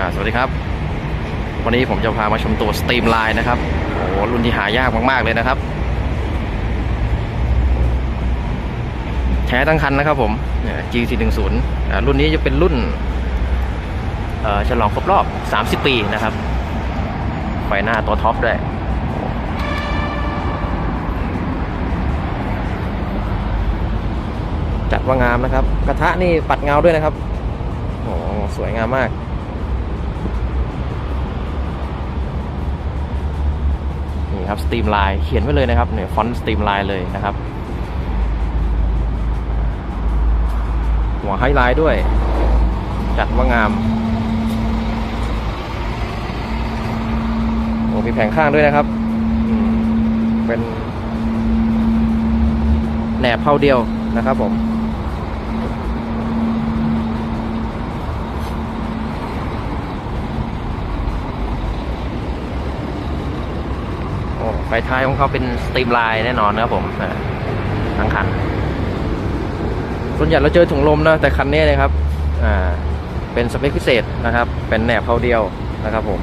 อ่าสวัสดีครับ วันนี้ผมจะพามาชมตัว Steam Line นะครับโอ้โหรุ่นที่หายากมากๆเลยนะครับแท้ทั้งคันนะครับผมเนี่ย G410 อ่ารุ่นนี้จะเป็นรุ่นเอ่อฉลองครบรอบ 30 ปีนะครับไฟหน้าตัวท็อปด้วยจัดว่างามนะครับ กระทะนี่ปัดเงาด้วยนะครับโอ้โหสวยงามมาก นี่ครับสตรีมไลน์เขียนไว้เลยนะครับเนี่ยฟอนต์สตรีมไลน์เลยนะครับ หัวไฮไลท์ด้วย จัดว่างามโอ้มีแผงข้างด้วยนะครับเป็นแหนบเผาเดียวนะครับผม ไฟท้ายของเขาเป็นสตรีมไลน์แน่นอนนะครับผมทั้งคัน ส่วนใหญ่เราเจอถุงลมนะแต่คันนี้นะครับอ่าเป็นสเปคพิเศษนะครับ เป็นแหนบเขาเดียวนะครับผม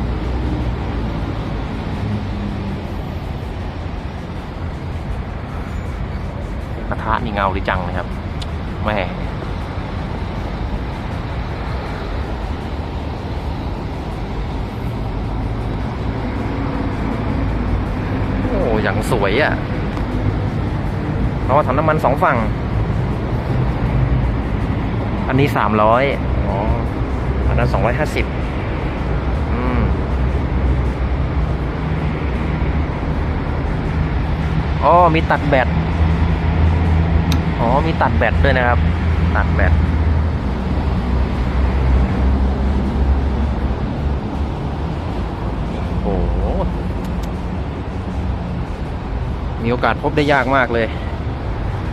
กระทะนี่เงาดีจังนะครับแม่โอ้อย่าง สวยอะ่ะเพราะว่าทำน้ำมันสองฝั่ง อันนี้สามร้อยอ๋อ อันนั้นสองร้อยห้าสิบอืมอ๋อ มีตัดแบต อ๋อ มีตัดแบตด้วยนะครับ ตัดแบต โอ้โห มีโอกาสพบได้ยากมากเลย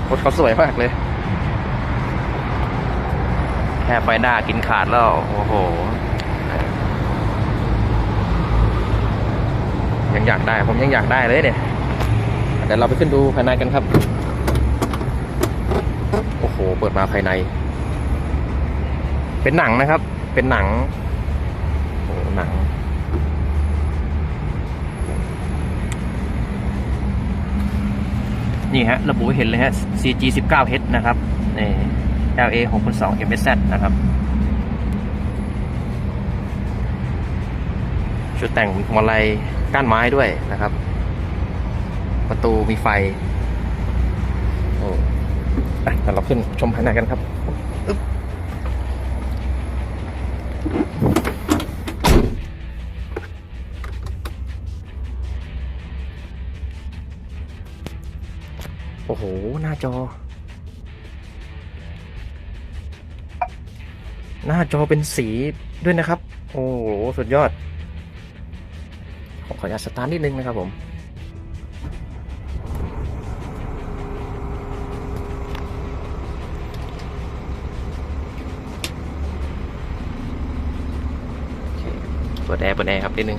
รถเขาสวยมากเลย แค่ไฟหน้ากินขาดแล้ว โอ้โห ยังอยากได้ผมยังอยากได้เลยเนี่ยเดี๋ยวเราไปขึ้นดูภายในกันครับ โอ้โห เปิดมาภายใน เป็นหนังนะครับ เป็นหนัง โอ้โหหนัง นี่ฮะ ระบุเห็นเลยฮะ CG 19H นะครับนี่ LA 6.2 MSZ นะครับ ชุดแต่งมีพวงมาลัยก้านไม้ด้วยนะครับ ประตูมีไฟโอ้อ่เราขึ้นชมภายในกันครับ จอ หน้าจอเป็นสีด้วยนะครับ โอ้โห สุดยอดขอขออนุญาตสตาร์ทนิดนึงนะครับผมเปิดแอร์เปิดแอร์ครับนิดนึง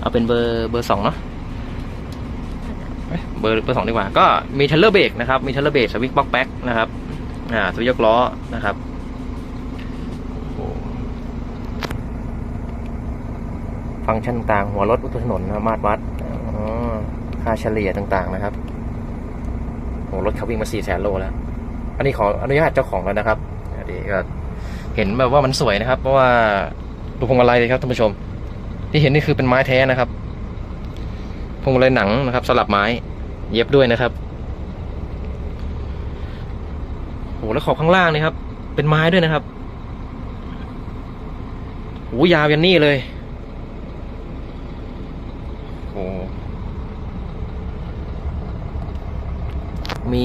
เอาเป็นเบอร์เบอร์สองเนาะ เบอร์เบอร์สองดีกว่า ก็มีเทเลอร์เบรกนะครับ มีเทเลอร์เบรกสวิตช์บ็อกแบ็กนะครับ อ่าสวิตช์ยกล้อนะครับฟังก์ชันต่างหัวรถบนถนนนะมาตรวัดอค่าเฉลี่ยต่างๆนะครับโอ้รถเขาวิ่งมาสี่แสนโลแล้ว อันนี้ขออนุญาตเจ้าของแล้วนะครับอันนี้ก็เห็นแบบว่ามันสวยนะครับ เพราะว่าดูพวงมาลัยเลยครับท่านผู้ชม ที่เห็นนี่คือเป็นไม้แท้นะครับพวงมาลัยหนังนะครับ สลับไม้ เย็บด้วยนะครับโหแล้วขอบข้างล่างนี่ครับ เป็นไม้ด้วยนะครับโหยาวยันนี่เลยโอ้มี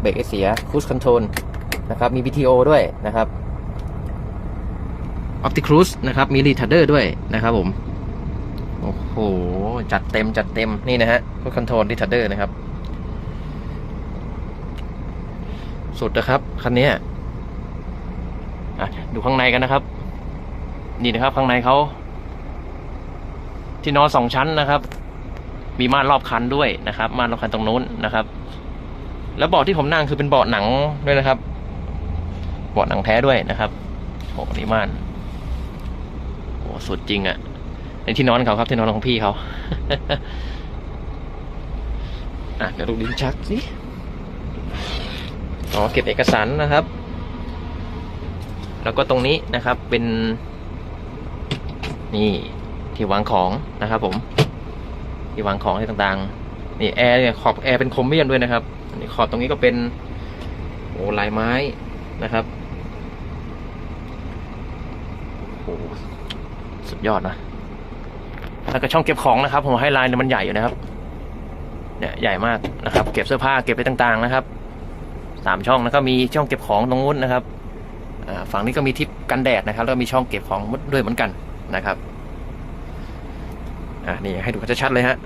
เบรกไอเสียคูสคอนโทรลนะครับ มี BTO ด้วยนะครับออ t ติครู e นะครับ มีรีทั r เดอร์ด้วยนะครับผม โอ้โห จัดเต็มจัดเต็มนี่นะฮะรถคอนโทรลรีทั r เดอร์นะครับ สุดนะครับ คันนี้ดูข้างในกันนะครับ นี่นะครับ ข้างในเขาที่นอนสองชั้นนะครับ มีม่านรอบคันด้วยนะครับม่านรอบคันตรงนู้นนะครับ แล้วเบาะที่ผมนั่งคือเป็นเบาะหนังด้วยนะครับเบาะหนังแท้ด้วยนะครับโอ้นี่ม่านโอ้สุดจริงอะ่ะ ในที่นอนเขาครับที่นอนของพี่เขาอะเดี๋ยวดูลิ้นชักสิอ๋อเก็บเอกสารนะครับ แล้วก็ตรงนี้นะครับเป็น นี่ที่วางของนะครับ ผม ที่วางของอะไรต่างๆ นี่แอร์เนี่ยขอบแอร์เป็นคมเมียนด้วยนะครับอันนี้ขอบตรงนี้ก็เป็นโอ้ลายไม้นะครับโอ้สุดยอดนะ แล้วก็ช่องเก็บของนะครับผมให้ลายเนี่ยมันใหญ่อยู่นะครับเนี่ยใหญ่มากนะครับ เก็บเสื้อผ้าเก็บไปต่างๆนะครับสามช่องแล้วก็มีช่องเก็บของตรงนู้นนะครับฝั่งนี้ก็มีทิปกันแดดนะครับ แล้วก็มีช่องเก็บของด้วยเหมือนกันนะครับอ่านี่ให้ดูชัดๆเลยฮะ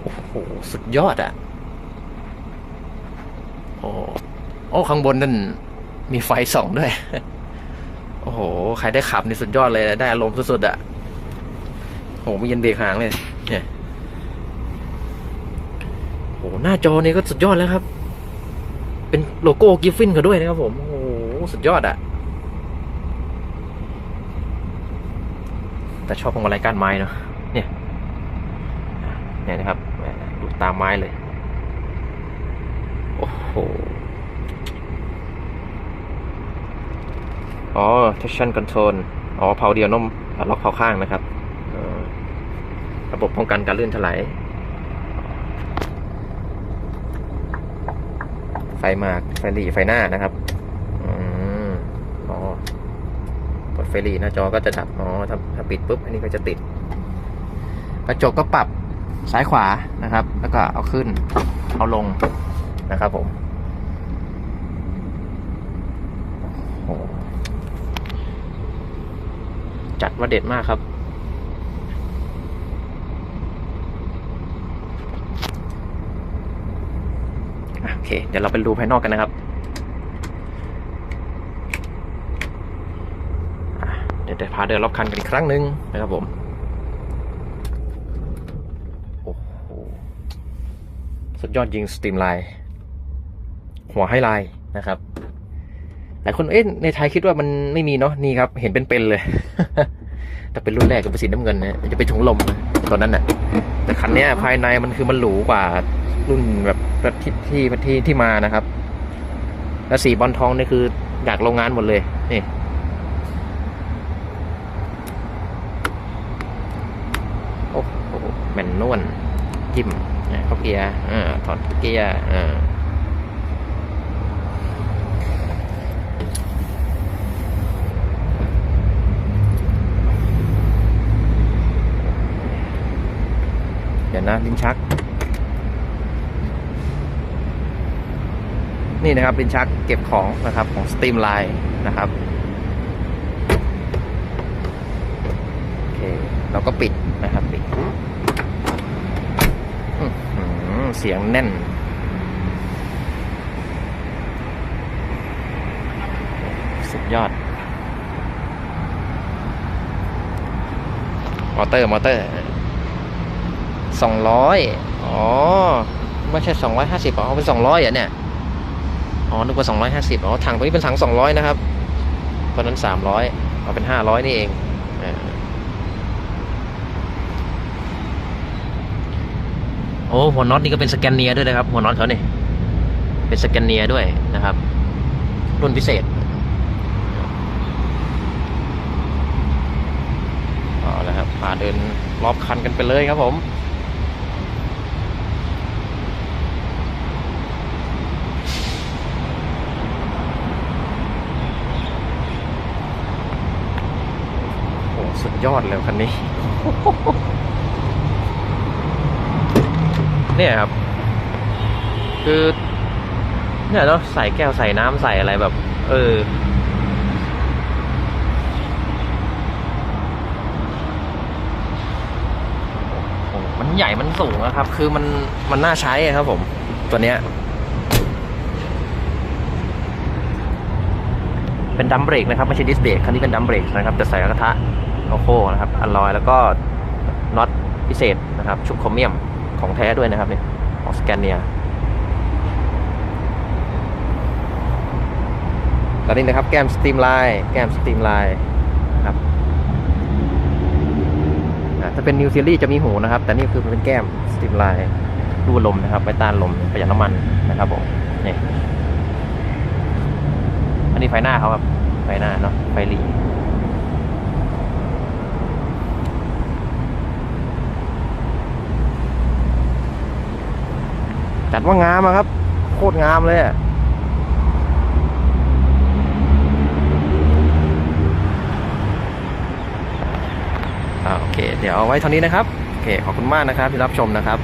โอ้โหสุดยอดอะโอ้โอ้ข้างบนนั่นมีไฟส่องด้วย โอ้โห ใครได้ขับนี่สุดยอดเลย ได้อารมณ์สุดๆอะ หมีเย็นเบรกหางเลย เนี่ยโอ้โหหน้าจอเนี่ยก็สุดยอดแล้วครับ เป็นโลโก้กิฟฟินเขาด้วยนะครับผมโอ้โหสุดยอดอะแต่ชอบพวงมาลัยก้านไม้เนาะเนี่ยเนี่ยนะครับดูตามไม้เลย โอ้โหอ๋อ traction control อ๋อเผาเดียวน้มล็อกเผาข้างนะครับ ระบบป้องกันการลื่นถลายไฟหมากไฟหลีไฟหน้านะครับอ๋อกดไฟหลีหน้าจอก็จะดับอ๋อถ้าถ้าปิดปุ๊บอันนี้ก็จะติดกระจกก็ปรับซ้ายขวานะครับ แล้วก็เอาขึ้น เอาลงนะครับผมโหจัดว่าเด็ดมากครับ อะโอ เค เดี๋ยวเราไปดูภายนอกกันนะครับเดี๋ยวจะพาเดินรอบคันกันอีกครั้งหนึ่งนะครับผมโอ้โหสุดยอดยิงสตรีมไลน์หัวไฮไลน์นะครับหลายคนเอ๊ะในไทยคิดว่ามันไม่มีเนาะนี่ครับเห็นเป็นๆเลย แต่เป็นรุ่นแรกก็เป็นสีน้ำเงินนะจะเป็นถุงลมตอนนั้นน่ะแต่คันนี้ภายในมันคือมันหรูกว่ารุ่นแบบ แบบที่ที่ที่ที่มานะครับ แล้วสีบอลทองนี่คืออยากโรงงานหมดเลย นี่โอ้โหแมนนวลจิ้มเข้าเกียร์อ่าถอดเกียร์อ่าเดี๋ยวนะลิ้นชัก นี่นะครับลิ้นชักเก็บของนะครับของ Steam Line นะครับโอเคเราก็ปิดนะครับปิดเสียงแน่นสุดยอด มอเตอร์ มอเตอร์สองร้อยอ๋อ ไม่ใช่สองร้อยห้าสิบอ๋อเป็นสองร้อยอะเนี่ย อ๋อนึกว่าสองร้อยห้าสิบอ๋อถังตัวนี้เป็นถังสองร้อยนะครับตอนนั้นสามร้อยเอาเป็นห้าร้อยนี่เองอโอ้หัวน็อตนี่ก็เป็นสแกนเนียด้วยนะครับ หัวน็อตเขาเนี่ยเป็นสแกนเนียด้วยนะครับ รุ่นพิเศษเอาละครับพาเดินรอบคันกันไปเลยครับผม โอ้สุด ยอดเลยคันนี้ เนี่ยครับ คือ เนี่ยเนาะใส่แก้วใส่น้ำใส่อะไรแบบ เออ มันใหญ่มันสูงนะครับ คือมันมันน่าใช้ครับผม ตัวเนี้ยเป็นดัมเบรกนะครับไม่ใช่ดิสเบรกคันนี้เป็นดัมเบรกนะครับจะใส่กระทะ โลโก้นะครับอัลลอยแล้วก็น็อตพิเศษนะครับชุบโครเมียมของแท้ด้วยนะครับเนี่ยของสแกนเนียแล้วนี่นะครับแก้มสตรีมไลน์แก้มสตรีมไลน์นะครับถ้าเป็นนิวซีรีส์จะมีหูนะครับ แต่นี่คือเป็นแก้มสตรีมไลน์รูลมนะครับไว้ต้านลมประหยัดน้ำมันนะครับผมนี่อันนี้ไฟหน้าเขาครับไฟหน้าเนาะไฟหลี จัดว่างามอะครับ โคตรงามเลยอะอ่าโอเค เดี๋ยวเอาไว้เท่านี้นะครับ โอเค ขอบคุณมากนะครับที่รับชมนะครับ